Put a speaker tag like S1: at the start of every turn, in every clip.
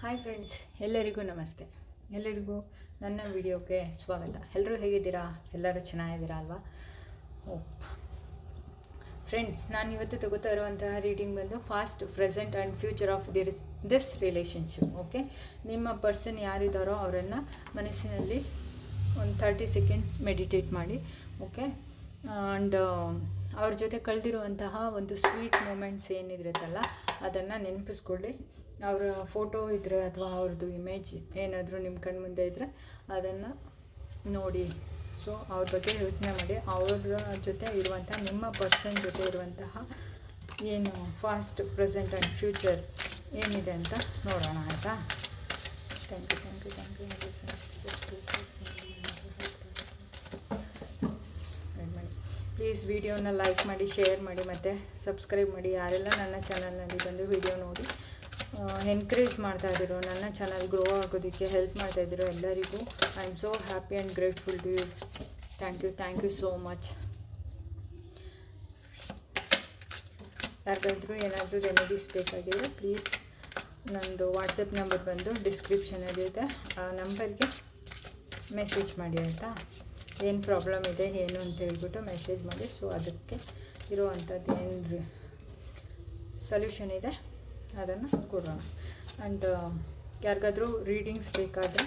S1: Hi friends ಎಲ್ಲರಿಗೂ ನಮಸ್ತೆ. ಎಲ್ಲರಿಗೂ ನನ್ನ ವಿಡಿಯೋಕ್ಕೆ ಸ್ವಾಗತ. ಎಲ್ಲರೂ ಹೇಗಿದ್ದೀರಾ? ಎಲ್ಲರೂ ಚೆನ್ನಾಗಿದ್ದೀರಾ ಅಲ್ವಾ? ಓ ಫ್ರೆಂಡ್ಸ್ ನಾನು ಇವತ್ತು ತಗೋತಾ ಇರುವಂತಹ ರೀಡಿಂಗ್ ಬಂದು past present and future of this this relationship okay ನಿಮ್ಮ ಪರ್ಸನ್ ಯಾರಿದ್ದಾರೋ ಅವರನ್ನು ಮನಸ್ಸಿನಲ್ಲಿ ಒಂದು ತರ್ಟಿ ಸೆಕೆಂಡ್ಸ್ ಮೆಡಿಟೇಟ್ ಮಾಡಿ ಓಕೆ ಆ್ಯಂಡ್ ಅವ್ರ ಜೊತೆ ಕಳೆದಿರುವಂತಹ ಒಂದು ಸ್ವೀಟ್ ಮೂಮೆಂಟ್ಸ್ ಏನಿರುತ್ತಲ್ಲ, ಅದನ್ನು ನೆನಪಿಸ್ಕೊಳ್ಳಿ. ಅವರ ಫೋಟೋ ಇದ್ದರೆ ಅಥವಾ ಅವ್ರದ್ದು ಇಮೇಜ್ ಏನಾದರೂ ನಿಮ್ಮ ಕಣ್ಣು ಮುಂದೆ ಇದ್ದರೆ ಅದನ್ನು ನೋಡಿ. ಸೊ ಅವ್ರ ಬಗ್ಗೆ ಯೋಚನೆ ಮಾಡಿ. ಅವರ ಜೊತೆ ಇರುವಂಥ ನಿಮ್ಮ ಪರ್ಸನ್ ಜೊತೆ ಇರುವಂತಹ ಏನು ಫಾಸ್ಟ್ ಪ್ರೆಸೆಂಟ್ ಆ್ಯಂಡ್ ಫ್ಯೂಚರ್ ಏನಿದೆ ಅಂತ ನೋಡೋಣ ಆಯಿತಾ? Thank you thank you thank you please ವೀಡಿಯೋನ ಲೈಕ್ ಮಾಡಿ ಶೇರ್ ಮಾಡಿ ಮತ್ತು ಸಬ್ಸ್ಕ್ರೈಬ್ ಮಾಡಿ. ಯಾರೆಲ್ಲ ನನ್ನ ಚಾನಲ್ನಲ್ಲಿ ಬಂದು ವಿಡಿಯೋ ನೋಡಿ ಎನ್ಕರೇಜ್ ಮಾಡ್ತಾ ಇದ್ದೀರೋ ನನ್ನ ಚಾನಲ್ ಗ್ರೋ ಆಗೋದಕ್ಕೆ ಹೆಲ್ಪ್ ಮಾಡ್ತಾ ಇದ್ದೀರೋ ಎಲ್ಲರಿಗೂ. I am so happy and grateful to you thank you thank you so much ಯಾರಿಗಾದ್ರೂ ಏನಾದರೂ ರೆಮಿಡೀಸ್ ಬೇಕಾಗಿದ್ರೆ ಪ್ಲೀಸ್ ನಂದು ವಾಟ್ಸಪ್ ನಂಬರ್ ಬಂದು ಡಿಸ್ಕ್ರಿಪ್ಷನಲ್ಲಿದೆ ಆ ನಂಬರ್ಗೆ ಮೆಸೇಜ್ ಮಾಡಿ ಆಯಿತಾ? ಏನು ಪ್ರಾಬ್ಲಮ್ ಇದೆ, ಏನು ಅಂತ ಹೇಳ್ಬಿಟ್ಟು ಮೆಸೇಜ್ ಮಾಡಿ. ಸೊ ಅದಕ್ಕೆ ಇರೋವಂಥದ್ದು ಏನು ಸೊಲ್ಯೂಷನ್ ಇದೆ. ಅದನ್ನು ಕೊಡೋಣ. ಆ್ಯಂಡ್ ಯಾರಿಗಾದರೂ ರೀಡಿಂಗ್ಸ್ ಬೇಕಾದರೆ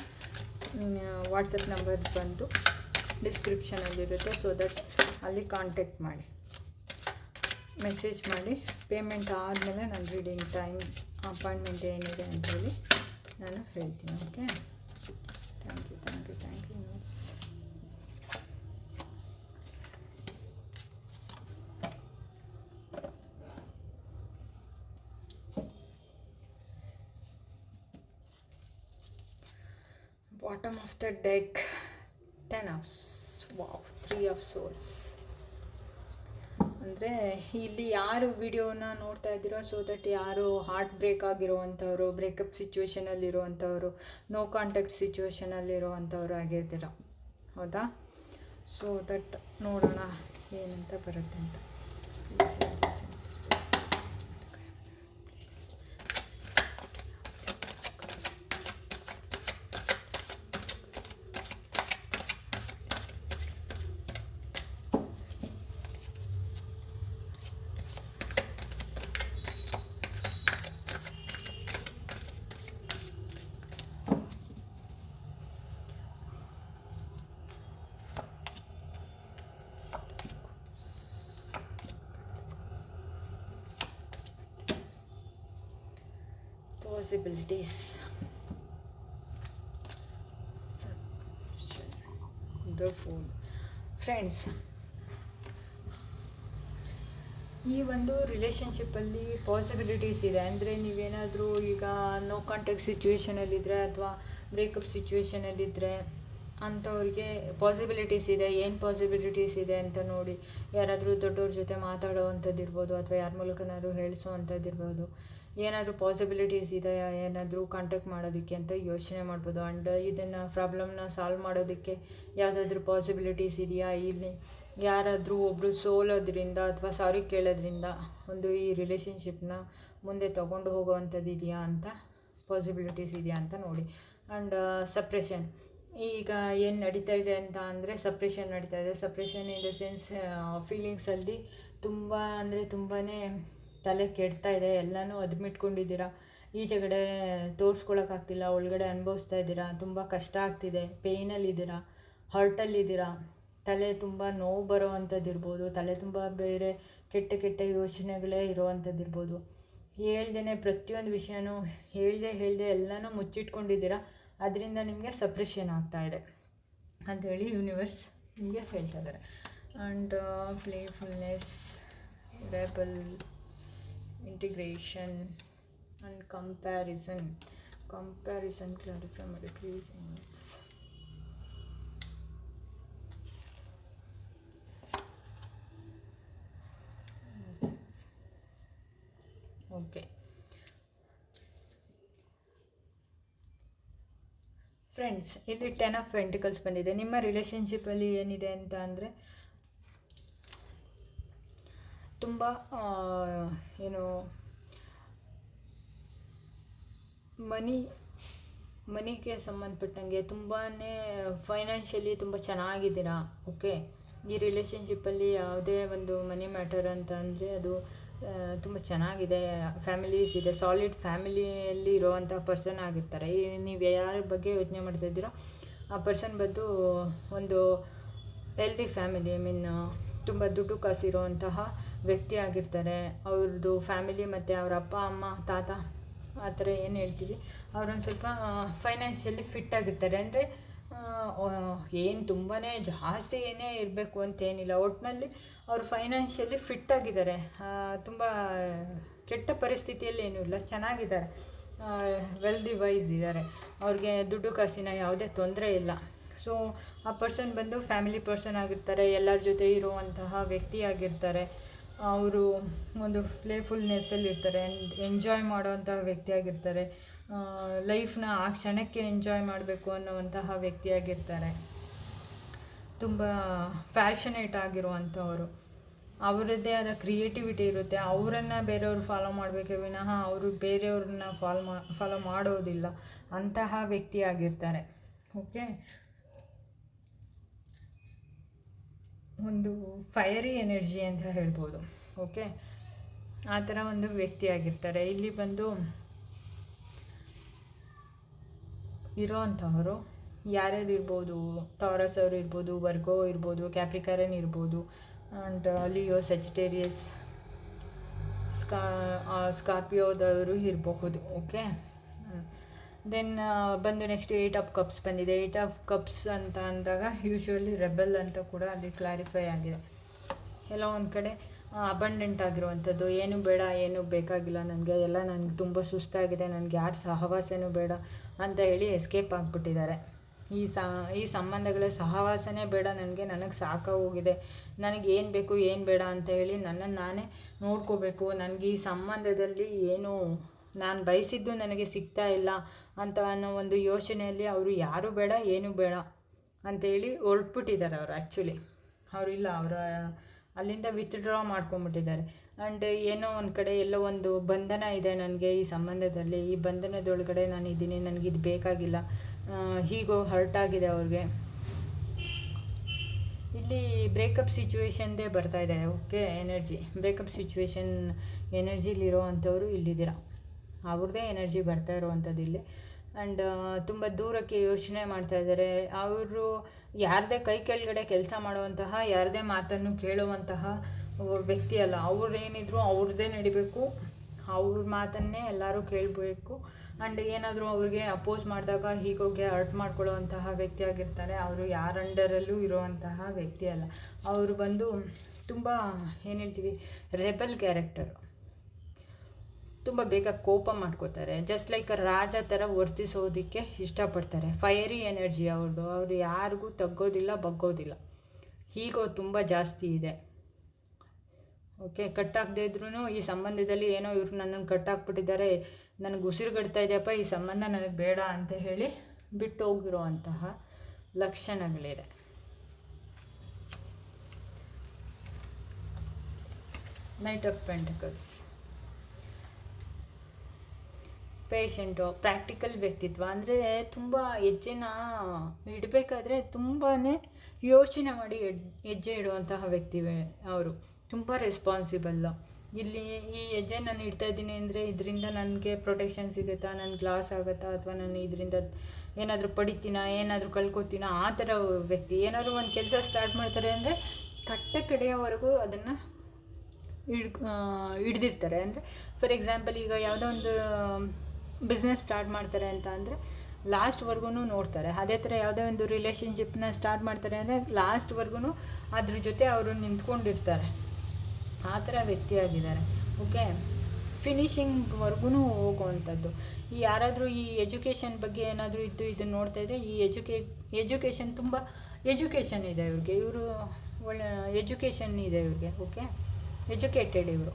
S1: ವಾಟ್ಸಪ್ ನಂಬರ್ ಬಂದು ಡಿಸ್ಕ್ರಿಪ್ಷನಲ್ಲಿರುತ್ತೆ ಸೊ ದಟ್ ಅಲ್ಲಿ ಕಾಂಟ್ಯಾಕ್ಟ್ ಮಾಡಿ. ಮೆಸೇಜ್ ಮಾಡಿ. ಪೇಮೆಂಟ್ ಆದಮೇಲೆ ನಾನು ರೀಡಿಂಗ್ ಟೈಮ್ ಅಪಾಯಿಂಟ್ಮೆಂಟ್ ಏನಿದೆ ಅಂತ ಹೇಳಿ ನಾನು ಹೇಳ್ತೀನಿ okay thank you thank you thank you miss bottom of the deck ten of wow three of swords ಅಂದರೆ ಇಲ್ಲಿ ಯಾರು ವಿಡಿಯೋನ ನೋಡ್ತಾ ಇದ್ದೀರೋ ಸೊ ದಟ್ ಯಾರು ಹಾರ್ಟ್ ಬ್ರೇಕ್ ಆಗಿರುವಂಥವ್ರು ಬ್ರೇಕಪ್ ಸಿಚುವೇಷನಲ್ಲಿರುವಂಥವ್ರು ನೋ ಕಾಂಟ್ಯಾಕ್ಟ್ ಸಿಚುವೇಷನಲ್ಲಿರುವಂಥವ್ರು ಆಗಿರ್ತೀರ. ಹೌದಾ? ಸೊ ದಟ್ ನೋಡೋಣ ಏನಂತ ಬರುತ್ತೆ ಅಂತ. Possibilities. The food ಫ್ರೆಂಡ್ಸ್ ಈ ಒಂದು ರಿಲೇಷನ್ಶಿಪ್ಪಲ್ಲಿ ಪಾಸಿಬಿಲಿಟೀಸ್ ಇದೆ. ಅಂದರೆ ನೀವೇನಾದರೂ ಈಗ ನೋ ಕಾಂಟ್ಯಾಕ್ಟ್ ಸಿಚುವೇಷನಲ್ಲಿದ್ದರೆ ಅಥವಾ ಬ್ರೇಕಪ್ ಸಿಚುವೇಷನಲ್ಲಿದ್ದರೆ ಅಂಥವ್ರಿಗೆ ಪಾಸಿಬಿಲಿಟೀಸ್ ಇದೆ, ಏನು ಪಾಸಿಬಿಲಿಟೀಸ್ ಇದೆ ಅಂತ ನೋಡಿ. ಯಾರಾದರೂ ದೊಡ್ಡವ್ರ ಜೊತೆ ಮಾತಾಡೋವಂಥದ್ದು ಇರ್ಬೋದು ಅಥವಾ ಯಾರ ಮೂಲಕನಾದ್ರು ಹೇಳಿಸೋವಂಥದ್ದು ಇರ್ಬೋದು ಏನಾದರೂ ಪಾಸಿಬಿಲಿಟೀಸ್ ಇದೆಯಾ? ಏನಾದರೂ ಕಾಂಟ್ಯಾಕ್ಟ್ ಮಾಡೋದಕ್ಕೆ ಅಂತ ಯೋಚನೆ ಮಾಡ್ಬೋದು. ಆ್ಯಂಡ್ ಇದನ್ನು ಪ್ರಾಬ್ಲಮ್ನ ಸಾಲ್ವ್ ಮಾಡೋದಕ್ಕೆ ಯಾವುದಾದ್ರೂ ಪಾಸಿಬಿಲಿಟೀಸ್ ಇದೆಯಾ? ಇಲ್ಲಿ ಯಾರಾದರೂ ಒಬ್ಬರು ಸೋಲೋದ್ರಿಂದ ಅಥವಾ ಸಾರಿ ಕೇಳೋದ್ರಿಂದ ಒಂದು ಈ ರಿಲೇಷನ್ಶಿಪ್ನ ಮುಂದೆ ತೊಗೊಂಡು ಹೋಗೋವಂಥದ್ದು ಇದೆಯಾ ಅಂತ ಪಾಸಿಬಿಲಿಟೀಸ್ ಇದೆಯಾ ಅಂತ ನೋಡಿ. ಆ್ಯಂಡ್ ಸಪ್ರೇಷನ್ ಈಗ ಏನು ನಡೀತಾ ಇದೆ ಅಂತ ಅಂದರೆ ಸಪ್ರೇಷನ್ ನಡೀತಾ ಇದೆ. ಸಪ್ರೇಷನ್ ಇನ್ ದ ಸೆನ್ಸ್ ಫೀಲಿಂಗ್ಸಲ್ಲಿ ತುಂಬ ಅಂದರೆ ತುಂಬಾ ತಲೆ ಕೆಡ್ತಾ ಇದೆ, ಎಲ್ಲನೂ ಅದ್ಮಿಟ್ಕೊಂಡಿದ್ದೀರಾ? ಈಚೆಗಡೆ ತೋರಿಸ್ಕೊಳಕ್ಕಾಗ್ತಿಲ್ಲ ಒಳಗಡೆ ಅನುಭವಿಸ್ತಾ ಇದ್ದೀರಾ? ತುಂಬ ಕಷ್ಟ ಆಗ್ತಿದೆ, ಪೇಯ್ನಲ್ಲಿದ್ದೀರಾ? ಹರ್ಟಲ್ಲಿದ್ದೀರಾ? ತಲೆ ತುಂಬ ನೋವು ಬರೋವಂಥದ್ದು ಇರ್ಬೋದು ತಲೆ ತುಂಬ ಬೇರೆ ಕೆಟ್ಟ ಕೆಟ್ಟ ಯೋಚನೆಗಳೇ ಇರೋವಂಥದ್ದು ಇರ್ಬೋದು ಹೇಳ್ದೇ ಪ್ರತಿಯೊಂದು ವಿಷಯನೂ ಹೇಳ್ದೆ ಹೇಳ್ದೆ ಎಲ್ಲನೂ ಮುಚ್ಚಿಟ್ಕೊಂಡಿದ್ದೀರಾ? ಅದರಿಂದ ನಿಮಗೆ ಸಪ್ರೆಷನ್ ಆಗ್ತಾ ಇದೆ ಅಂಥೇಳಿ ಯೂನಿವರ್ಸ್ ನಿಮಗೆ ಹೇಳ್ತಾ ಇದ್ದಾರೆ. And playfulness, rebel integration and comparison. Comparison clarify ಮಾಡಿ okay. ಫ್ರೆಂಡ್ಸ್ ಇಲ್ಲಿ ಟೆನ್ ಆಫ್ ವೆಂಟಿಕಲ್ಸ್ ಬಂದಿದೆ. ನಿಮ್ಮ ರಿಲೇಶನ್ಶಿಪ್ಪಲ್ಲಿ ಏನಿದೆ ಅಂತ ಅಂದರೆ ತುಂಬ ಏನು, ಮನಿ, ಮನಿಗೆ ಸಂಬಂಧಪಟ್ಟಂಗೆ ತುಂಬಾ ಫೈನಾನ್ಷಿಯಲಿ ತುಂಬ ಚೆನ್ನಾಗಿದ್ದೀರಾ? ಓಕೆ ಈ ರಿಲೇಷನ್ಶಿಪ್ಪಲ್ಲಿ ಯಾವುದೇ ಒಂದು ಮನಿ ಮ್ಯಾಟರ್ ಅಂತ ಅಂದರೆ ಅದು ತುಂಬ ಚೆನ್ನಾಗಿದೆ. ಫ್ಯಾಮಿಲೀಸ್ ಇದೆ. ಸಾಲಿಡ್ ಫ್ಯಾಮಿಲಿಯಲ್ಲಿ ಇರೋವಂಥ ಪರ್ಸನ್ ಆಗಿರ್ತಾರೆ. ಈ, ನೀವು ಯಾರ ಬಗ್ಗೆ ಯೋಚನೆ ಮಾಡ್ತಾ ಇದ್ದೀರೋ? ಆ ಪರ್ಸನ್ ಬಂದು ಒಂದು ಹೆಲ್ದಿ ಫ್ಯಾಮಿಲಿ ಐ ಮೀನ್ ತುಂಬ ದುಡ್ಡು ಕಾಸಿರುವಂತಹ ವ್ಯಕ್ತಿ ಆಗಿರ್ತಾರೆ. ಅವ್ರದ್ದು ಫ್ಯಾಮಿಲಿ ಮತ್ತು ಅವರ ಅಪ್ಪ, ಅಮ್ಮ, ತಾತ ಆ ಥರ ಏನು ಹೇಳ್ತೀವಿ. ಅವ್ರೊಂದು ಸ್ವಲ್ಪ ಫೈನಾನ್ಷಿಯಲಿ ಫಿಟ್ ಆಗಿರ್ತಾರೆ. ಅಂದರೆ ಏನು ತುಂಬಾ ಜಾಸ್ತಿ ಏನೇ ಇರಬೇಕು ಅಂತೇನಿಲ್ಲ ಒಟ್ಟಿನಲ್ಲಿ ಅವರು ಫೈನಾನ್ಷಿಯಲಿ ಫಿಟ್ ಆಗಿದ್ದಾರೆ. ತುಂಬ ಕೆಟ್ಟ ಪರಿಸ್ಥಿತಿಯಲ್ಲಿ ಏನೂ ಇಲ್ಲ. ಚೆನ್ನಾಗಿದ್ದಾರೆ. ವೆಲ್ದಿ ವೈಸ್ ಇದ್ದಾರೆ. ಅವ್ರಿಗೆ ದುಡ್ಡು ಕಾಸಿನ ಯಾವುದೇ ತೊಂದರೆ ಇಲ್ಲ. ಸೊ, ಆ ಪರ್ಸನ್ ಬಂದು ಫ್ಯಾಮಿಲಿ ಪರ್ಸನ್ ಆಗಿರ್ತಾರೆ, ಎಲ್ಲರ ಜೊತೆ ಇರುವಂತಹ ವ್ಯಕ್ತಿ ಆಗಿರ್ತಾರೆ. ಅವರು ಒಂದು ಪ್ಲೇಫುಲ್ನೆಸ್ಸಲ್ಲಿ ಇರ್ತಾರೆ ಎಂಜಾಯ್ ಮಾಡುವಂತಹ ವ್ಯಕ್ತಿ ಆಗಿರ್ತಾರೆ. ಲೈಫ್ನ ಆ ಕ್ಷಣಕ್ಕೆ ಎಂಜಾಯ್ ಮಾಡಬೇಕು ಅನ್ನುವಂತಹ ವ್ಯಕ್ತಿಯಾಗಿರ್ತಾರೆ ತುಂಬ ಫ್ಯಾಷನೇಟ್ ಆಗಿರುವಂಥವರು. ಅವರದ್ದೇ ಆದ ಕ್ರಿಯೇಟಿವಿಟಿ ಇರುತ್ತೆ. ಅವರನ್ನು ಬೇರೆಯವರು ಫಾಲೋ ಮಾಡಬೇಕೆ ವಿನಃ ಅವರು ಬೇರೆಯವ್ರನ್ನ ಫಾಲೋ ಮಾ ಫಾಲೋ ಮಾಡೋದಿಲ್ಲ. ಅಂತಹ ವ್ಯಕ್ತಿ ಆಗಿರ್ತಾರೆ. ಓಕೆ ಒಂದು ಫೈರಿ ಎನರ್ಜಿ ಅಂತ ಹೇಳ್ಬೋದು ಓಕೆ ಆ ಥರ ಒಂದು ವ್ಯಕ್ತಿ ಆಗಿರ್ತಾರೆ. ಇಲ್ಲಿ ಬಂದು ಇರೋ ಅಂಥವರು ಯಾರ್ಯಾರು ಇರ್ಬೋದು? ಟಾರಸ್ ಅವರು ಇರ್ಬೋದು ವರ್ಗೋ ಇರ್ಬೋದು ಕ್ಯಾಪ್ರಿಕಾರನ್ ಇರ್ಬೋದು ಆ್ಯಂಡ್ ಲಿಯೋ ಸೆಜಿಟೇರಿಯಸ್ ಸ್ಕಾ ಸ್ಕಾರ್ಪಿಯೋದವರು ಇರಬಹುದು ಓಕೆ ದೆನ್ ಬಂದು ನೆಕ್ಸ್ಟ್ ಏಯ್ಟ್ ಆಫ್ ಕಪ್ಸ್ ಬಂದಿದೆ. ಏಯ್ಟ್ ಆಫ್ ಕಪ್ಸ್ ಅಂತ ಅಂದಾಗ ಯೂಶ್ವಲಿ ರೆಬೆಲ್ ಅಂತ ಕೂಡ ಅಲ್ಲಿ ಕ್ಲಾರಿಫೈ ಆಗಿದೆ. ಎಲ್ಲ ಒಂದು ಕಡೆ ಅಬಂಡೆಂಟ್ ಆಗಿರುವಂಥದ್ದು ಏನು ಬೇಡ, ಏನು ಬೇಕಾಗಿಲ್ಲ ನನಗೆ. ಎಲ್ಲ ನನಗೆ ತುಂಬ ಸುಸ್ತಾಗಿದೆ. ನನಗೆ ಯಾರು ಸಹವಾಸನೂ ಬೇಡ ಅಂತ ಹೇಳಿ ಎಸ್ಕೇಪ್ ಆಗಿಬಿಟ್ಟಿದ್ದಾರೆ. ಈ ಸ, ಈ ಸಂಬಂಧಗಳ ಸಹವಾಸನೇ ಬೇಡ ನನಗೆ. ನನಗೆ ಸಾಕಾಗೋಗಿದೆ ನನಗೆ ಏನು ಬೇಕು, ಏನು ಬೇಡ ಅಂತ ಹೇಳಿ ನನ್ನನ್ನು ನಾನೇ ನೋಡ್ಕೋಬೇಕು. ನನಗೆ ಈ ಸಂಬಂಧದಲ್ಲಿ ಏನು ನಾನು ಬಯಸಿದ್ದು ನನಗೆ ಸಿಗ್ತಾ ಇಲ್ಲ ಅಂತ ಅನ್ನೋ ಒಂದು ಯೋಚನೆಯಲ್ಲಿ ಅವರು ಯಾರೂ ಬೇಡ, ಏನೂ ಬೇಡ ಅಂತೇಳಿ ಹೊರಟ್ಬಿಟ್ಟಿದ್ದಾರೆ ಅವರು ಆ್ಯಕ್ಚುಲಿ ಇಲ್ಲ, ಅವರ ಅಲ್ಲಿಂದ ವಿತ್ಡ್ರಾ ಮಾಡ್ಕೊಂಬಿಟ್ಟಿದ್ದಾರೆ ಆ್ಯಂಡ್ ಏನೋ ಒಂದು ಕಡೆ ಎಲ್ಲೋ ಒಂದು ಬಂಧನ ಇದೆ ನನಗೆ ಈ ಸಂಬಂಧದಲ್ಲಿ. ಈ ಬಂಧನದೊಳಗಡೆ ನಾನು ಇದ್ದೀನಿ ನನಗಿದು ಬೇಕಾಗಿಲ್ಲ. ಹೀಗೋ ಹರ್ಟ್ ಆಗಿದೆ ಅವ್ರಿಗೆ. ಇಲ್ಲಿ ಬ್ರೇಕಪ್ ಸಿಚುವೇಶನ್ದೇ ಬರ್ತಾ ಇದೆ ಓಕೆ ಎನರ್ಜಿ ಬ್ರೇಕಪ್ ಸಿಚುವೇಶನ್ ಎನರ್ಜಿಲಿರೋ ಅಂಥವ್ರು ಇಲ್ಲಿದ್ದೀರಾ? ಅವ್ರದ್ದೇ ಎನರ್ಜಿ ಬರ್ತಾ ಇರುವಂಥದ್ದು ಇಲ್ಲಿ. ಆ್ಯಂಡ್ ತುಂಬ ದೂರಕ್ಕೆ ಯೋಚನೆ ಮಾಡ್ತಾ ಇದ್ದಾರೆ. ಅವರು ಯಾರದೇ ಕೈ ಕೆಳಗಡೆ ಕೆಲಸ ಮಾಡುವಂತಹ, ಯಾರದೇ ಮಾತನ್ನು ಕೇಳುವಂತಹ ವ್ಯಕ್ತಿ ಅಲ್ಲ. ಅವ್ರೇನಿದ್ರು ಅವ್ರದ್ದೇ ನಡಿಬೇಕು. ಅವ್ರ ಮಾತನ್ನೇ ಎಲ್ಲರೂ ಕೇಳಬೇಕು. ಆ್ಯಂಡ್ ಏನಾದರೂ ಅವ್ರಿಗೆ ಅಪೋಸ್ ಮಾಡಿದಾಗ, ಹೀಗೋಗಿ ಅರ್ಟ್ ಮಾಡ್ಕೊಳ್ಳುವಂತಹ ವ್ಯಕ್ತಿ ಆಗಿರ್ತಾರೆ. ಅವರು ಯಾರ ಅಂಡರಲ್ಲೂ ಇರುವಂತಹ ವ್ಯಕ್ತಿ ಅಲ್ಲ. ಅವರು ಬಂದು ತುಂಬ, ಏನು ಹೇಳ್ತೀವಿ, ರೆಬಲ್ ಕ್ಯಾರೆಕ್ಟರು ತುಂಬ ಬೇಗ ಕೋಪ ಮಾಡ್ಕೋತಾರೆ. ಜಸ್ಟ್ ಲೈಕ್ ರಾಜ ಥರ ವರ್ತಿಸೋದಕ್ಕೆ ಇಷ್ಟಪಡ್ತಾರೆ. ಫೈರಿ ಎನರ್ಜಿ ಅವ್ರದ್ದು ಅವರು ಯಾರಿಗೂ ತಗ್ಗೋದಿಲ್ಲ, ಬಗ್ಗೋದಿಲ್ಲ. ಹೀಗೋ ತುಂಬ ಜಾಸ್ತಿ ಇದೆ. ಓಕೆ ಕಟ್ಟಾಗದೇ ಇದ್ರೂ ಈ ಸಂಬಂಧದಲ್ಲಿ ಏನೋ ಇವರು ನನ್ನನ್ನು ಕಟ್ಟಾಕ್ಬಿಟ್ಟಿದ್ದಾರೆ. ನನಗೆ ಉಸಿರುಗಡ್ತಾ ಇದೆಯಪ್ಪ, ಈ ಸಂಬಂಧ ನನಗೆ ಬೇಡ ಅಂತ ಹೇಳಿ ಬಿಟ್ಟು ಲಕ್ಷಣಗಳಿದೆ. Knight of pentacles patient, practical ವ್ಯಕ್ತಿತ್ವ ಅಂದರೆ ತುಂಬ ಹೆಜ್ಜೆನ ಇಡಬೇಕಾದ್ರೆ ತುಂಬಾ ಯೋಚನೆ ಮಾಡಿ ಹೆಜ್ಜೆ ಇಡುವಂತಹ ವ್ಯಕ್ತಿ ಅವರು. ತುಂಬ ರೆಸ್ಪಾನ್ಸಿಬಲ್ಲು ಇಲ್ಲಿ ಈ ಹೆಜ್ಜೆ ನಾನು ಇಡ್ತಾ ಇದ್ದೀನಿ ಅಂದರೆ ಇದರಿಂದ ನನಗೆ ಪ್ರೊಟೆಕ್ಷನ್ ಸಿಗುತ್ತಾ ನನ್ನ ಗ್ಲಾಸ್ ಆಗುತ್ತಾ ಅಥವಾ ನಾನು ಇದರಿಂದ ಏನಾದರೂ ಪಡಿತೀನ, ಏನಾದರೂ ಕಳ್ಕೊತೀನ, ಆ ಥರ ವ್ಯಕ್ತಿ ಏನಾದರೂ ಒಂದು ಕೆಲಸ ಸ್ಟಾರ್ಟ್ ಮಾಡ್ತಾರೆ ಅಂದರೆ ಕಟ್ಟ ಕಡೆಯವರೆಗೂ ಅದನ್ನು ಹಿಡ್ ಹಿಡ್ದಿರ್ತಾರೆ. ಅಂದರೆ ಫಾರ್ ಎಕ್ಸಾಂಪಲ್ ಈಗ ಯಾವುದೋ ಒಂದು ಬಿಸ್ನೆಸ್ ಸ್ಟಾರ್ಟ್ ಮಾಡ್ತಾರೆ ಅಂತ ಅಂದರೆ ಲಾಸ್ಟ್ವರೆಗೂ ನೋಡ್ತಾರೆ. ಅದೇ ಥರ ಯಾವುದೇ ಒಂದು ರಿಲೇಷನ್ಶಿಪ್ನ ಸ್ಟಾರ್ಟ್ ಮಾಡ್ತಾರೆ ಅಂದರೆ ಲಾಸ್ಟ್ವರೆಗೂ ಅದ್ರ ಜೊತೆ ಅವರು ನಿಂತ್ಕೊಂಡಿರ್ತಾರೆ. ಆ ಥರ ವ್ಯಕ್ತಿಯಾಗಿದ್ದಾರೆ ಓಕೆ ಫಿನಿಷಿಂಗ್ವರೆಗೂ ಹೋಗುವಂಥದ್ದು. ಈ ಯಾರಾದರೂ ಈ ಎಜುಕೇಷನ್ ಬಗ್ಗೆ ಏನಾದರೂ ಇದ್ದು ಇದನ್ನು ನೋಡ್ತಾ ಇದ್ದರೆ ಈ ಎಜುಕೇ ಎಜುಕೇಷನ್ ತುಂಬ ಎಜುಕೇಷನ್ ಇದೆ ಇವ್ರಿಗೆ. ಇವರು ಒಳ್ಳೆ ಎಜುಕೇಷನ್ ಇದೆ ಇವ್ರಿಗೆ. ಓಕೆ ಎಜುಕೇಟೆಡ್ ಇವರು.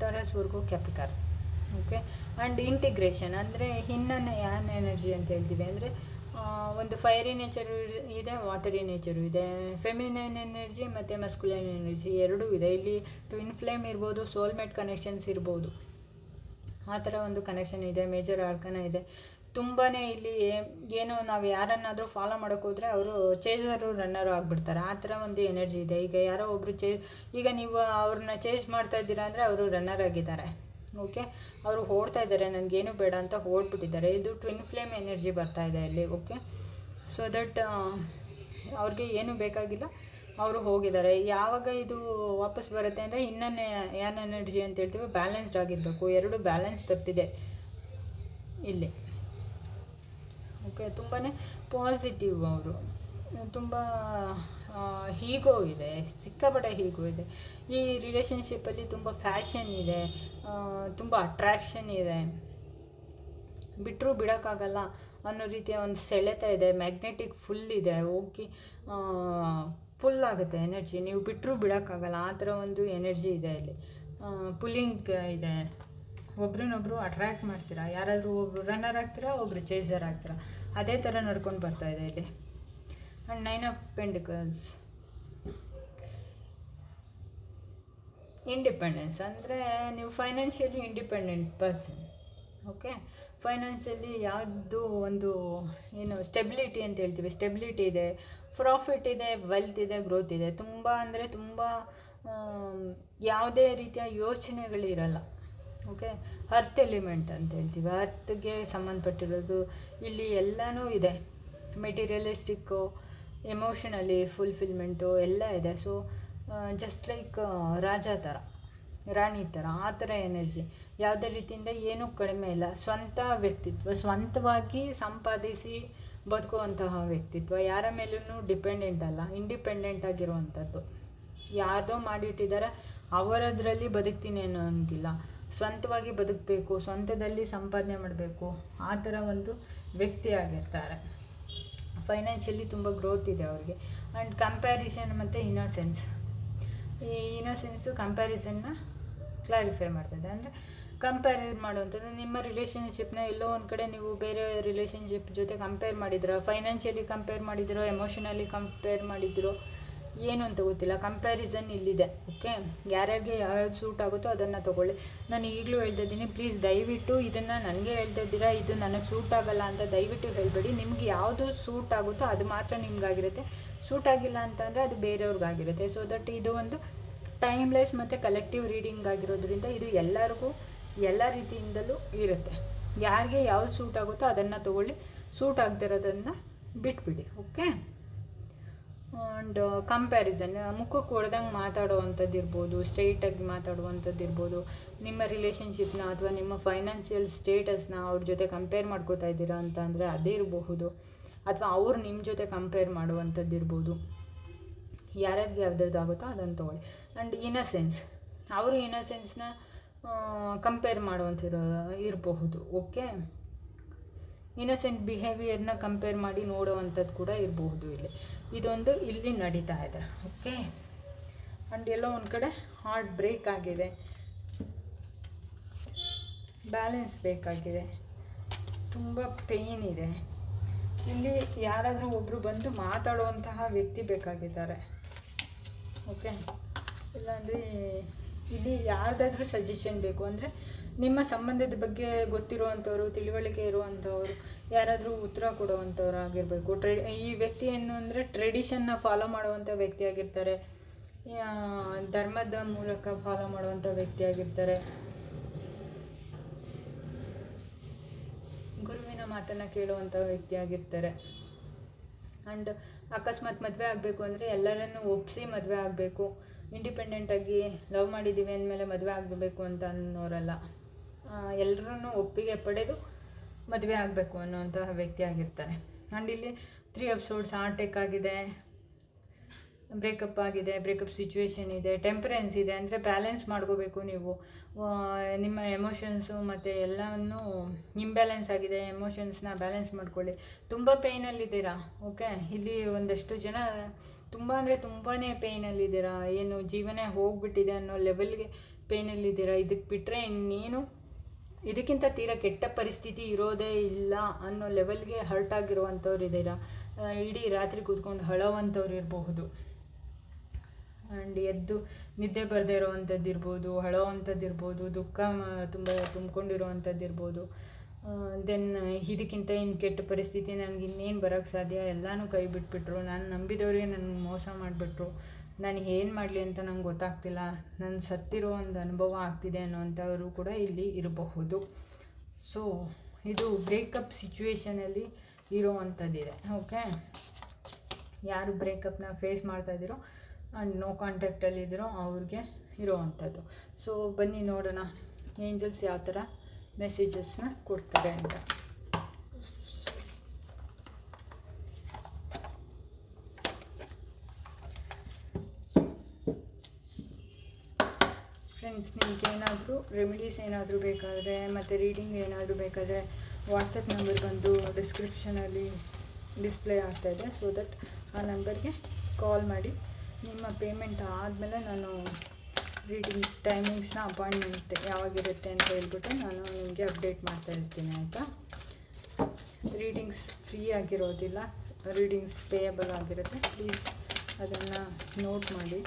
S1: ಟರಸ್ವರೆಗೂ ಕ್ಯಾಪಿಟಲ್ ಓಕೆ ಆ್ಯಂಡ್ ಇಂಟಿಗ್ರೇಷನ್ ಅಂದರೆ ಹಿನ್ನನ್ನು ಯಾನ್ ಎನರ್ಜಿ ಅಂತ ಹೇಳ್ತೀವಿ. ಅಂದರೆ ಒಂದು ಫೈರಿ ನೇಚರು ಇದೆ ವಾಟರಿ ನೇಚರು ಇದೆ. ಫೆಮಿನೈನ್ ಎನರ್ಜಿ ಮತ್ತು ಮಸ್ಕುಲೈನ್ ಎನರ್ಜಿ ಎರಡೂ ಇದೆ. ಇಲ್ಲಿ ಟ್ವಿನ್ ಫ್ಲೇಮ್ ಇರ್ಬೋದು ಸೋಲ್ಮೇಟ್ ಕನೆಕ್ಷನ್ಸ್ ಇರ್ಬೋದು. ಆ ಥರ ಒಂದು ಕನೆಕ್ಷನ್ ಇದೆ ಮೇಜರ್ ಆರ್ಕನ ಇದೆ. ತುಂಬಾ ಇಲ್ಲಿ ಏನು ನಾವು ಯಾರನ್ನಾದರೂ ಫಾಲೋ ಮಾಡೋಕೆ ಹೋದರೆ ಅವರು ಚೇಜರು ರನ್ನರು ಆಗಿಬಿಡ್ತಾರೆ. ಆ ಥರ ಒಂದು ಎನರ್ಜಿ ಇದೆ. ಈಗ ಯಾರೋ ಒಬ್ಬರು ಚೇಜ್ ಈಗ ನೀವು ಅವ್ರನ್ನ ಚೇಸ್ ಮಾಡ್ತಾ ಇದ್ದೀರಾ ಅಂದರೆ ಅವರು ರನ್ನರ್ ಆಗಿದ್ದಾರೆ. ಓಕೆ? ಅವರು ಓಡ್ತಾ ಇದ್ದಾರೆ ನನಗೇನು ಬೇಡ ಅಂತ ಓಡ್ಬಿಟ್ಟಿದ್ದಾರೆ. ಇದು ಟ್ವಿನ್ ಫ್ಲೇಮ್ ಎನರ್ಜಿ ಬರ್ತಾ ಇದೆ ಇಲ್ಲಿ ಓಕೆ? ಸೊ ದಟ್ ಅವ್ರಿಗೆ ಏನು ಬೇಕಾಗಿಲ್ಲ, ಅವರು ಹೋಗಿದ್ದಾರೆ. ಯಾವಾಗ ಇದು ವಾಪಸ್ ಬರುತ್ತೆ ಅಂದರೆ ಇನ್ನೊಂದು ಏನು ಎನರ್ಜಿ ಅಂತ ಹೇಳ್ತೀವಿ ಬ್ಯಾಲೆನ್ಸ್ಡ್ ಆಗಿರಬೇಕು. ಎರಡು ಬ್ಯಾಲೆನ್ಸ್ ತಪ್ಪಿದೆ ಇಲ್ಲಿ. ಓಕೆ ತುಂಬಾ ಪಾಸಿಟಿವ್ ಅವರು. ತುಂಬ ಹೀಗೋ ಇದೆ, ಸಿಕ್ಕಾಪಟ್ಟೆ ಹೀಗೋ ಇದೆ. ಈ ರಿಲೇಷನ್ಶಿಪ್ಪಲ್ಲಿ ತುಂಬ ಫ್ಯಾಷನ್ ಇದೆ ತುಂಬ ಅಟ್ರ್ಯಾಕ್ಷನ್ ಇದೆ. ಬಿಟ್ಟರೂ ಬಿಡೋಕ್ಕಾಗಲ್ಲ ಅನ್ನೋ ರೀತಿಯ ಒಂದು ಸೆಳೆತ ಇದೆ ಮ್ಯಾಗ್ನೆಟಿಕ್ ಫುಲ್ ಇದೆ ಹೋಗಿ ಫುಲ್ ಆಗುತ್ತೆ ಎನರ್ಜಿ ನೀವು ಬಿಟ್ಟರೂ ಬಿಡೋಕ್ಕಾಗಲ್ಲ, ಆ ಥರ ಒಂದು ಎನರ್ಜಿ ಇದೆ ಇಲ್ಲಿ ಪುಲ್ಲಿಂಗ್ ಇದೆ. ಒಬ್ರನ್ನೊಬ್ರು ಅಟ್ರ್ಯಾಕ್ಟ್ ಮಾಡ್ತೀರಾ? ಯಾರಾದರೂ ಒಬ್ರು ರನ್ನರ್ ಆಗ್ತೀರಾ, ಒಬ್ರು ಚೇಸರ್ ಆಗ್ತೀರಾ? ಅದೇ ಥರ ನಡ್ಕೊಂಡು ಬರ್ತಾ ಇದೆ ಇಲ್ಲಿ. And nine of pentacles independence ಅಂದರೆ ನೀವು financially independent person okay financially ಯಾವುದು ಒಂದು, ಏನು ಸ್ಟೆಬಿಲಿಟಿ ಅಂತ ಹೇಳ್ತೀವಿ. ಸ್ಟೆಬಿಲಿಟಿ ಇದೆ ಪ್ರಾಫಿಟ್ ಇದೆ ವೆಲ್ತ್ ಇದೆ ಗ್ರೋತ್ ಇದೆ. ತುಂಬ ಅಂದರೆ ತುಂಬ ಯಾವುದೇ ರೀತಿಯ ಯೋಚನೆಗಳಿರಲ್ಲ ಓಕೆ ಅರ್ತ್ ಎಲಿಮೆಂಟ್ ಅಂತ ಹೇಳ್ತೀವಿ. ಅರ್ತ್ಗೆ ಸಂಬಂಧಪಟ್ಟಿರೋದು ಇಲ್ಲಿ ಎಲ್ಲನೂ ಇದೆ. ಮೆಟೀರಿಯಲಿಸ್ಟಿಕ್ಕು ಎಮೋಷನಲಿ ಫುಲ್ಫಿಲ್ಮೆಂಟು ಎಲ್ಲ ಇದೆ. ಸೊ ಜಸ್ಟ್ ಲೈಕ್ ರಾಜ ಥರ ರಾಣಿ ಥರ ಆ ಥರ ಎನರ್ಜಿ ಯಾವುದೇ ರೀತಿಯಿಂದ ಏನೂ ಕಡಿಮೆ ಇಲ್ಲ. ಸ್ವಂತ ವ್ಯಕ್ತಿತ್ವ, ಸ್ವಂತವಾಗಿ ಸಂಪಾದಿಸಿ ಬದುಕುವಂತಹ ವ್ಯಕ್ತಿತ್ವ. ಯಾರ ಮೇಲೂ ಡಿಪೆಂಡೆಂಟ್ ಅಲ್ಲ ಇಂಡಿಪೆಂಡೆಂಟ್ ಆಗಿರುವಂಥದ್ದು. ಯಾರ್ದೋ ಮಾಡಿಟ್ಟಿದ್ದಾರೆ, ಅವರದ್ರಲ್ಲಿ ಬದುಕ್ತೀನಿ ಅನ್ನೋ ಹಂಗಿಲ್ಲ ಸ್ವಂತವಾಗಿ ಬದುಕಬೇಕು, ಸ್ವಂತದಲ್ಲಿ ಸಂಪಾದನೆ ಮಾಡಬೇಕು, ಆ ಥರ ಒಂದು ವ್ಯಕ್ತಿ ಆಗಿರ್ತಾರೆ. ಫೈನಾನ್ಷಿಯಲಿ ತುಂಬ ಗ್ರೋತ್ ಇದೆ ಅವ್ರಿಗೆ. ಆ್ಯಂಡ್ ಕಂಪ್ಯಾರಿಸನ್ ಮತ್ತು ಇನ್ನೋಸೆನ್ಸ್ ಈ ಇನೋಸೆನ್ಸು ಕಂಪ್ಯಾರಿಸನ್ನ ಕ್ಲಾರಿಫೈ ಮಾಡ್ತದೆ. ಅಂದರೆ ಕಂಪೇರ್ ಮಾಡುವಂಥದ್ದು ನಿಮ್ಮ ರಿಲೇಷನ್ಶಿಪ್ನ ಎಲ್ಲೋ ಒಂದು ಕಡೆ ನೀವು ಬೇರೆ ರಿಲೇಷನ್ಶಿಪ್ ಜೊತೆ ಕಂಪೇರ್ ಮಾಡಿದ್ರೋ ಫೈನಾನ್ಷಿಯಲಿ ಕಂಪೇರ್ ಮಾಡಿದ್ರೋ ಎಮೋಷನಲಿ ಕಂಪೇರ್ ಮಾಡಿದ್ರೋ, ಏನು ಅಂತ ಗೊತ್ತಿಲ್ಲ. ಕಂಪ್ಯಾರಿಸನ್ ಇಲ್ಲಿದೆ ಓಕೆ ಯಾರ್ಯಾರಿಗೆ ಯಾವ್ಯಾವ್ದು ಸೂಟ್ ಆಗುತ್ತೋ ಅದನ್ನು ತೊಗೊಳ್ಳಿ. ನಾನು ಈಗಲೂ ಹೇಳ್ತಾ ಇದ್ದೀನಿ ಪ್ಲೀಸ್ ದಯವಿಟ್ಟು ಇದನ್ನು ನನಗೆ ಹೇಳ್ತಾ ಇದ್ದೀರಾ, ಇದು ನನಗೆ ಸೂಟ್ ಆಗಲ್ಲ ಅಂತ ದಯವಿಟ್ಟು ಹೇಳಬೇಡಿ. ನಿಮ್ಗೆ ಯಾವುದು ಸೂಟ್ ಆಗುತ್ತೋ ಅದು ಮಾತ್ರ ನಿಮ್ಗಾಗಿರುತ್ತೆ. ಸೂಟ್ ಆಗಿಲ್ಲ ಅಂತಂದರೆ ಅದು ಬೇರೆಯವ್ರಿಗಾಗಿರುತ್ತೆ. ಸೊ ದಟ್ ಇದು ಒಂದು ಟೈಮ್ಲೆಸ್ ಮತ್ತು ಕಲೆಕ್ಟಿವ್ ರೀಡಿಂಗ್ ಆಗಿರೋದ್ರಿಂದ ಇದು ಎಲ್ಲರಿಗೂ ಎಲ್ಲ ರೀತಿಯಿಂದಲೂ ಇರುತ್ತೆ. ಯಾರಿಗೆ ಯಾವ್ದು ಸೂಟ್ ಆಗುತ್ತೋ ಅದನ್ನು ತೊಗೊಳ್ಳಿ. ಸೂಟ್ ಆಗದಿರೋದನ್ನು ಬಿಟ್ಬಿಡಿ ಓಕೆ ಆ್ಯಂಡ್ ಕಂಪ್ಯಾರಿಸನ್ ಮುಖಕ್ಕೆ ಹೊಡೆದಂಗೆ ಮಾತಾಡುವಂಥದ್ದು ಇರ್ಬೋದು ಸ್ಟ್ರೈಟಾಗಿ ಮಾತಾಡುವಂಥದ್ದು ಇರ್ಬೋದು, ನಿಮ್ಮ ರಿಲೇಷನ್ಶಿಪ್ನ ಅಥವಾ ನಿಮ್ಮ ಫೈನಾನ್ಷಿಯಲ್ ಸ್ಟೇಟಸ್ನ ಅವ್ರ ಜೊತೆ ಕಂಪೇರ್ ಮಾಡ್ಕೋತಾ ಇದ್ದೀರಾ ಅಂತ ಅಂದರೆ ಅದೇ ಇರಬಹುದು. ಅಥವಾ ಅವ್ರು ನಿಮ್ಮ ಜೊತೆ ಕಂಪೇರ್ ಮಾಡುವಂಥದ್ದು ಇರ್ಬೋದು. ಯಾರ್ಯಾರಿಗೆ ಯಾವ್ದು ಆಗುತ್ತೋ ಅದನ್ನು ತೊಗೊಳ್ಳಿ. ಆ್ಯಂಡ್ ಇನಸೆನ್ಸ್ ಅವರು ಇನಸೆನ್ಸ್ನ ಕಂಪೇರ್ ಮಾಡುವಂತಿರೋ, ಇರಬಹುದು. ಓಕೆ ಇನಸೆಂಟ್ ಬಿಹೇವಿಯರ್ನ ಕಂಪೇರ್ ಮಾಡಿ ನೋಡುವಂಥದ್ದು ಕೂಡ ಇರಬಹುದು ಇಲ್ಲಿ. ಇದೊಂದು ಇಲ್ಲಿ ನಡೀತಾ ಇದೆ. ಓಕೆ ಆ್ಯಂಡ್ ಎಲ್ಲೋ ಒಂದು ಕಡೆ ಹಾರ್ಟ್ ಬ್ರೇಕ್ ಆಗಿದೆ. ಬ್ಯಾಲೆನ್ಸ್ ಬೇಕಾಗಿದೆ. ತುಂಬ ಪೇಯ್ನ್ ಇದೆ. ಇಲ್ಲಿ ಯಾರಾದರೂ ಒಬ್ಬರು ಬಂದು ಮಾತಾಡುವಂತಹ ವ್ಯಕ್ತಿ ಬೇಕಾಗಿದ್ದಾರೆ. ಓಕೆ ಇಲ್ಲಾಂದರೆ ಇಲ್ಲಿ ಯಾರ್ದಾದ್ರೂ ಸಜೆಷನ್ ಬೇಕು ಅಂದರೆ ನಿಮ್ಮ ಸಂಬಂಧದ ಬಗ್ಗೆ ಗೊತ್ತಿರುವಂಥವ್ರು ತಿಳುವಳಿಕೆ ಇರುವಂಥವ್ರು ಯಾರಾದರೂ ಉತ್ತರ ಕೊಡುವಂಥವ್ರು ಆಗಿರಬೇಕು. ಟ್ರೆ ಈ ವ್ಯಕ್ತಿ ಏನು ಅಂದರೆ ಟ್ರೆಡಿಷನ್ನ ಫಾಲೋ ಮಾಡುವಂಥ ವ್ಯಕ್ತಿ ಆಗಿರ್ತಾರೆ. ಧರ್ಮದ ಮೂಲಕ ಫಾಲೋ ಮಾಡುವಂಥ ವ್ಯಕ್ತಿ ಆಗಿರ್ತಾರೆ. ಗುರುವಿನ ಮಾತನ್ನು ಕೇಳುವಂಥ ವ್ಯಕ್ತಿ ಆಗಿರ್ತಾರೆ. ಆ್ಯಂಡ್ ಅಕಸ್ಮಾತ್ ಮದುವೆ ಆಗಬೇಕು ಅಂದರೆ ಎಲ್ಲರನ್ನು ಒಪ್ಪಿಸಿ ಮದುವೆ ಆಗಬೇಕು. ಇಂಡಿಪೆಂಡೆಂಟಾಗಿ ಲವ್ ಮಾಡಿದ್ದೀವಿ ಅಂದಮೇಲೆ ಮದುವೆ ಆಗಬೇಕು ಅಂತ ಅನ್ನೋರಲ್ಲ. ಎಲ್ಲರೂ ಒಪ್ಪಿಗೆ ಪಡೆದು ಮದುವೆ ಆಗಬೇಕು ಅನ್ನೋಂತಹ ವ್ಯಕ್ತಿ ಆಗಿರ್ತಾರೆ. ಆ್ಯಂಡ್ ಇಲ್ಲಿ ತ್ರೀ ಎಪಿಸೋಡ್ಸ್ ಆರ್ಟೆಕ್ ಆಗಿದೆ. ಬ್ರೇಕಪ್ ಆಗಿದೆ, ಬ್ರೇಕಪ್ ಸಿಚುವೇಶನ್ ಇದೆ ಟೆಂಪರೆನ್ಸ್ ಇದೆ ಅಂದರೆ ಬ್ಯಾಲೆನ್ಸ್ ಮಾಡ್ಕೋಬೇಕು ನೀವು. ನಿಮ್ಮ ಎಮೋಷನ್ಸು ಮತ್ತು ಎಲ್ಲವನ್ನು ಇಂಬ್ಯಾಲೆನ್ಸ್ ಆಗಿದೆ ಎಮೋಷನ್ಸ್ನ ಬ್ಯಾಲೆನ್ಸ್ ಮಾಡ್ಕೊಳ್ಳಿ. ತುಂಬ ಪೇಯ್ನಲ್ಲಿದ್ದೀರಾ ಓಕೆ ಇಲ್ಲಿ ಒಂದಷ್ಟು ಜನ ತುಂಬ ಅಂದರೆ ತುಂಬಾ ಪೇಯ್ನಲ್ಲಿದ್ದೀರಾ ಏನು ಜೀವನ ಹೋಗ್ಬಿಟ್ಟಿದೆ ಅನ್ನೋ ಲೆವೆಲ್ಗೆ ಪೇಯ್ನಲ್ಲಿದ್ದೀರಾ ಇದಕ್ಕೆ ಬಿಟ್ಟರೆ ಇನ್ನೇನು? ಇದಕ್ಕಿಂತ ತೀರಾ ಕೆಟ್ಟ ಪರಿಸ್ಥಿತಿ ಇರೋದೇ ಇಲ್ಲ ಅನ್ನೋ ಲೆವೆಲ್ಗೆ ಹರ್ಟ್ ಆಗಿರುವಂಥವ್ರು ಇದ್ದೀರಾ ಇಡೀ ರಾತ್ರಿ ಕೂತ್ಕೊಂಡು ಹಳೋವಂಥವ್ರು ಇರಬಹುದು. ಆ್ಯಂಡ್ ಎದ್ದು ನಿದ್ದೆ ಬರದೇ ಇರೋವಂಥದ್ದು ಇರ್ಬೋದು ಅಳೋ ಅಂಥದ್ದು ಇರ್ಬೋದು, ದುಃಖ ತುಂಬ ತುಂಬ್ಕೊಂಡಿರೋ ಅಂಥದ್ದು ಇರ್ಬೋದು ದೆನ್ ಇದಕ್ಕಿಂತ ಇನ್ನು ಕೆಟ್ಟ ಪರಿಸ್ಥಿತಿ ನನಗೆ ಇನ್ನೇನು ಬರೋಕ್ಕೆ ಸಾಧ್ಯ? ಎಲ್ಲನೂ ಕೈ ಬಿಟ್ಬಿಟ್ರು. ನಾನು ನಂಬಿದವ್ರಿಗೆ ನನ್ನ ಮೋಸ ಮಾಡಿಬಿಟ್ರು. ನಾನು ಏನು ಮಾಡಲಿ ಅಂತ ನಂಗೆ ಗೊತ್ತಾಗ್ತಿಲ್ಲ. ನಾನು ಸತ್ತಿರೋ ಒಂದು ಅನುಭವ ಆಗ್ತಿದೆ ಅನ್ನೋವಂಥವರು ಕೂಡ ಇಲ್ಲಿ ಇರಬಹುದು. ಸೊ ಇದು ಬ್ರೇಕಪ್ ಸಿಚುವೇಷನಲ್ಲಿ ಇರೋವಂಥದ್ದಿದೆ. ಓಕೆ ಯಾರು ಬ್ರೇಕಪ್ನ ಫೇಸ್ ಮಾಡ್ತಾ ಇದ್ದೀರೋ ಆ್ಯಂಡ್ ನೋ ಕಾಂಟ್ಯಾಕ್ಟಲ್ಲಿದ್ದೀರೋ ಅವ್ರಿಗೆ ಇರೋವಂಥದ್ದು ಸೊ ಬನ್ನಿ ನೋಡೋಣ ಏಂಜಲ್ಸ್ ಯಾವ ಥರ ಮೆಸೇಜಸ್ನ ಕೊಡ್ತಾರೆ ಅಂತ. ಫ್ರೆಂಡ್ಸ್ ನಿಮ್ಗೆ ಏನಾದರೂ ರೆಮಿಡೀಸ್ ಏನಾದರೂ ಬೇಕಾದರೆ, ಮತ್ತು ರೀಡಿಂಗ್ ಏನಾದರೂ ಬೇಕಾದರೆ ವಾಟ್ಸಪ್ ನಂಬರ್ ಬಂದು ಡಿಸ್ಕ್ರಿಪ್ಷನಲ್ಲಿ ಡಿಸ್ಪ್ಲೇ ಆಗ್ತಾಯಿದೆ ಸೊ ದಟ್ ಆ ನಂಬರ್ಗೆ ಕಾಲ್ ಮಾಡಿ. ನಿಮ್ಮ ಪೇಮೆಂಟ್ ಆದಮೇಲೆ ನಾನು ರೀಡಿಂಗ್ ಟೈಮಿಂಗ್ಸ್ನ ಅಪಾಯಿಂಟ್ಮೆಂಟ್ ಯಾವಾಗಿರುತ್ತೆ ಅಂತ ಹೇಳ್ಬಿಟ್ಟು ನಾನು ನಿಮಗೆ ಅಪ್ಡೇಟ್ ಮಾಡ್ತಾ ಇರ್ತೀನಿ, ಆಯಿತಾ? ರೀಡಿಂಗ್ಸ್ ಫ್ರೀ ಆಗಿರೋದಿಲ್ಲ ರೀಡಿಂಗ್ಸ್ ಪೇಯಬಲ್ ಆಗಿರುತ್ತೆ. ಪ್ಲೀಸ್ ಅದನ್ನು ನೋಟ್ ಮಾಡಿ.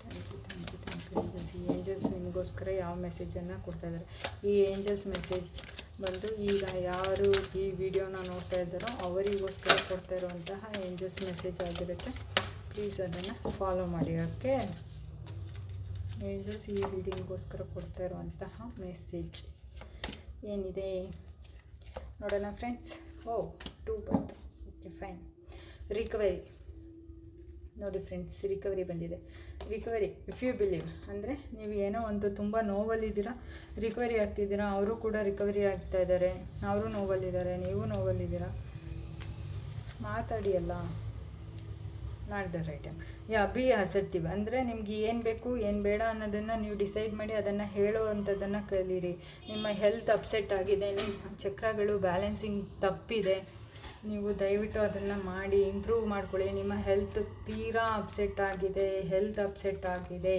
S1: ಥ್ಯಾಂಕ್ ಯು ಥ್ಯಾಂಕ್ ಯು ಈ ಏಂಜಲ್ಸ್ ನಿಮಗೋಸ್ಕರ ಯಾವ ಮೆಸೇಜನ್ನು ಕೊಡ್ತಾ ಇದ್ದಾರೆ ಈ ಏಂಜಲ್ಸ್ ಮೆಸೇಜ್ ಬಂದು ಈಗ ಯಾರು ಈ ವಿಡಿಯೋನ ನೋಡ್ತಾ ಇದ್ದಾರೋ ಅವರಿಗೋಸ್ಕರ ಕೊಡ್ತಾ ಇರುವಂತಹ ಏಂಜಲ್ಸ್ ಮೆಸೇಜ್ ಆಗಿರುತ್ತೆ. ಪ್ಲೀಸ್ ಅದನ್ನು ಫಾಲೋ ಮಾಡಿ ಓಕೆ ಏಂಜಲ್ಸ್ ಈ ರೀಡಿಂಗ್ಗೋಸ್ಕರ ಕೊಡ್ತಾ ಇರುವಂತಹ ಮೆಸೇಜ್ ಏನಿದೆ? ನೋಡೋಣ ಫ್ರೆಂಡ್ಸ್ ಓ ಟೂ ಬಂತು ಓಕೆ ಫೈನ್ ರಿಕವರಿ ನೋಡಿ ಫ್ರೆಂಡ್ಸ್ ರಿಕವರಿ ಬಂದಿದೆ. ರಿಕವರಿ ಇಫ್ ಯು ಬಿಲೀವ್ ಅಂದರೆ ನೀವು ಏನೋ ಒಂದು ತುಂಬ ನೋವಲ್ಲಿದ್ದೀರಾ ರಿಕವರಿ ಆಗ್ತಿದ್ದೀರಾ, ಅವರು ಕೂಡ ರಿಕವರಿ ಆಗ್ತಾ ಇದ್ದಾರೆ. ಅವರು ನೋವಲ್ಲಿದ್ದಾರೆ, ನೀವು ನೋವಲ್ಲಿದ್ದೀರಾ. ಮಾತಾಡಿ ಅಲ್ಲ. ನಾಟ್ ದ ರೈಟ್ ಟೈಮ್ ಯಾ ಬಿ ಅಸರ್ಟಿವ್ ಅಂದರೆ ನಿಮ್ಗೆ ಏನು ಬೇಕು, ಏನು ಬೇಡ ಅನ್ನೋದನ್ನು ನೀವು ಡಿಸೈಡ್ ಮಾಡಿ ಅದನ್ನು ಹೇಳುವಂಥದ್ದನ್ನು ಕಲೀರಿ. ನಿಮ್ಮ ಹೆಲ್ತ್ ಅಪ್ಸೆಟ್ ಆಗಿದೆ ನಿಮ್ಮ ಚಕ್ರಗಳು ಬ್ಯಾಲೆನ್ಸಿಂಗ್ ತಪ್ಪಿದೆ, ನೀವು ದಯವಿಟ್ಟು ಅದನ್ನು ಮಾಡಿ ಇಂಪ್ರೂವ್ ಮಾಡ್ಕೊಳ್ಳಿ. ನಿಮ್ಮ ಹೆಲ್ತ್ ತೀರಾ ಅಪ್ಸೆಟ್ ಆಗಿದೆ ಹೆಲ್ತ್ ಅಪ್ಸೆಟ್ ಆಗಿದೆ.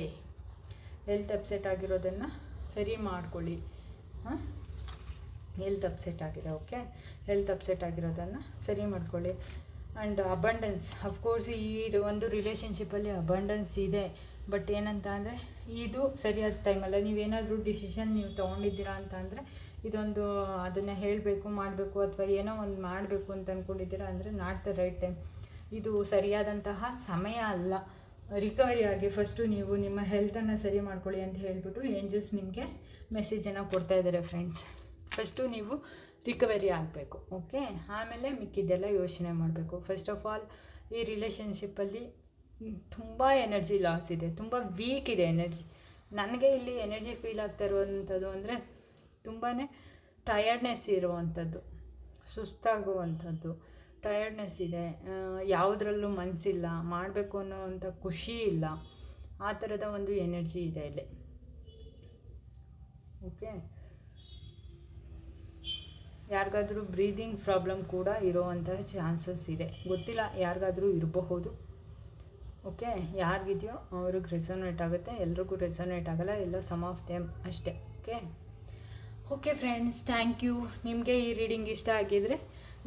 S1: ಹೆಲ್ತ್ ಅಪ್ಸೆಟ್ ಆಗಿರೋದನ್ನು ಸರಿ ಮಾಡ್ಕೊಳ್ಳಿ. ಹಾಂ? ಹೆಲ್ತ್ ಅಪ್ಸೆಟ್ ಆಗಿದೆ ಓಕೆ ಹೆಲ್ತ್ ಅಪ್ಸೆಟ್ ಆಗಿರೋದನ್ನು ಸರಿ ಮಾಡ್ಕೊಳ್ಳಿ. ಆ್ಯಂಡ್ ಅಬಂಡೆನ್ಸ್ ಅಫ್ಕೋರ್ಸ್ ಈ ಒಂದು ರಿಲೇಷನ್ಶಿಪ್ಪಲ್ಲಿ ಅಬಂಡೆನ್ಸ್ ಇದೆ. ಬಟ್ ಏನಂತ ಅಂದರೆ, ಇದು ಸರಿಯಾದ ಟೈಮಲ್ಲ ನೀವೇನಾದರೂ ಡಿಸಿಷನ್ ನೀವು ತೊಗೊಂಡಿದ್ದೀರಾ ಅಂತ ಅಂದರೆ, ಇದೊಂದು ಅದನ್ನು ಹೇಳಬೇಕು, ಮಾಡಬೇಕು, ಅಥವಾ ಏನೋ ಒಂದು ಮಾಡಬೇಕು ಅಂತ ಅಂದ್ಕೊಂಡಿದ್ದೀರಾ ಅಂದರೆ ನಾಟ್ ದ ರೈಟ್ ಟೈಮ್ ಇದು ಸರಿಯಾದಂತಹ ಸಮಯ ಅಲ್ಲ. ರಿಕವರಿ ಆಗಿ ಫಸ್ಟು ನೀವು ನಿಮ್ಮ ಹೆಲ್ತನ್ನು ಸರಿ ಮಾಡ್ಕೊಳ್ಳಿ ಅಂತ ಹೇಳಿಬಿಟ್ಟು ಏಂಜಲ್ಸ್ ನಿಮಗೆ ಮೆಸೇಜನ್ನು ಕೊಡ್ತಾ ಇದ್ದಾರೆ ಫ್ರೆಂಡ್ಸ್ ಫಸ್ಟು ನೀವು ರಿಕವರಿ ಆಗಬೇಕು, ಓಕೆ? ಆಮೇಲೆ ಮಿಕ್ಕಿದ್ದೆಲ್ಲ ಯೋಚನೆ ಮಾಡಬೇಕು. ಫಸ್ಟ್ ಆಫ್ ಆಲ್ ಈ ರಿಲೇಷನ್ಶಿಪ್ಪಲ್ಲಿ ತುಂಬ ಎನರ್ಜಿ ಲಾಸ್ ಇದೆ, ತುಂಬ ವೀಕ್ ಇದೆ ಎನರ್ಜಿ ನನಗೆ ಇಲ್ಲಿ ಎನರ್ಜಿ ಫೀಲ್ ಆಗ್ತಾ ಇರುವಂಥದ್ದು ಅಂದರೆ ತುಂಬಾ ಟಯರ್ಡ್ನೆಸ್ ಇರುವಂಥದ್ದು, ಸುಸ್ತಾಗುವಂಥದ್ದು. ಟಯರ್ಡ್ನೆಸ್ ಇದೆ ಯಾವುದರಲ್ಲೂ ಮನಸ್ಸಿಲ್ಲ ಮಾಡಬೇಕು ಅನ್ನೋವಂಥ ಖುಷಿ ಇಲ್ಲ. ಆ ಥರದ ಒಂದು ಎನರ್ಜಿ ಇದೆ ಇಲ್ಲಿ, ಓಕೆ? ಯಾರಿಗಾದ್ರೂ ಬ್ರೀದಿಂಗ್ ಪ್ರಾಬ್ಲಮ್ ಕೂಡ ಇರೋವಂತಹ ಚಾನ್ಸಸ್ ಇದೆ. ಗೊತ್ತಿಲ್ಲ ಯಾರಿಗಾದರೂ ಇರಬಹುದು. ಓಕೆ ಯಾರಿಗಿದೆಯೋ ಅವ್ರಿಗೆ ರೆಸೊನೇಟ್ ಆಗುತ್ತೆ, ಎಲ್ರಿಗೂ ರೆಸೊನೇಟ್ ಆಗಲ್ಲ, ಎಲ್ಲ ಸಮ್ ಆಫ್ ದೇಮ್ ಅಷ್ಟೇ. Okay okay friends thank you ನಿಮಗೆ ಈ ರೀಡಿಂಗ್ ಇಷ್ಟ ಆಗಿದರೆ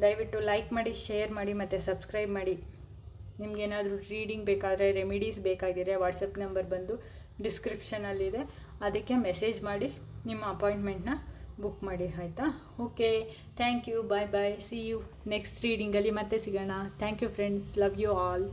S1: ದಯವಿಟ್ಟು ಲೈಕ್ ಮಾಡಿ ಶೇರ್ ಮಾಡಿ ಮತ್ತು ಸಬ್ಸ್ಕ್ರೈಬ್ ಮಾಡಿ. ನಿಮಗೇನಾದರೂ ರೀಡಿಂಗ್ ಬೇಕಾದರೆ ರೆಮಿಡೀಸ್ ಬೇಕಾಗಿದ್ರೆ ವಾಟ್ಸಪ್ ನಂಬರ್ ಬಂದು ಡಿಸ್ಕ್ರಿಪ್ಷನಲ್ಲಿದೆ ಅದಕ್ಕೆ ಮೆಸೇಜ್ ಮಾಡಿ, ನಿಮ್ಮ ಅಪಾಯಿಂಟ್ಮೆಂಟ್ನ ಬುಕ್ ಮಾಡಿ, ಆಯಿತಾ? Okay thank you bye bye see you next ರೀಡಿಂಗಲ್ಲಿ ಮತ್ತೆ ಸಿಗೋಣ. Thank you friends love you all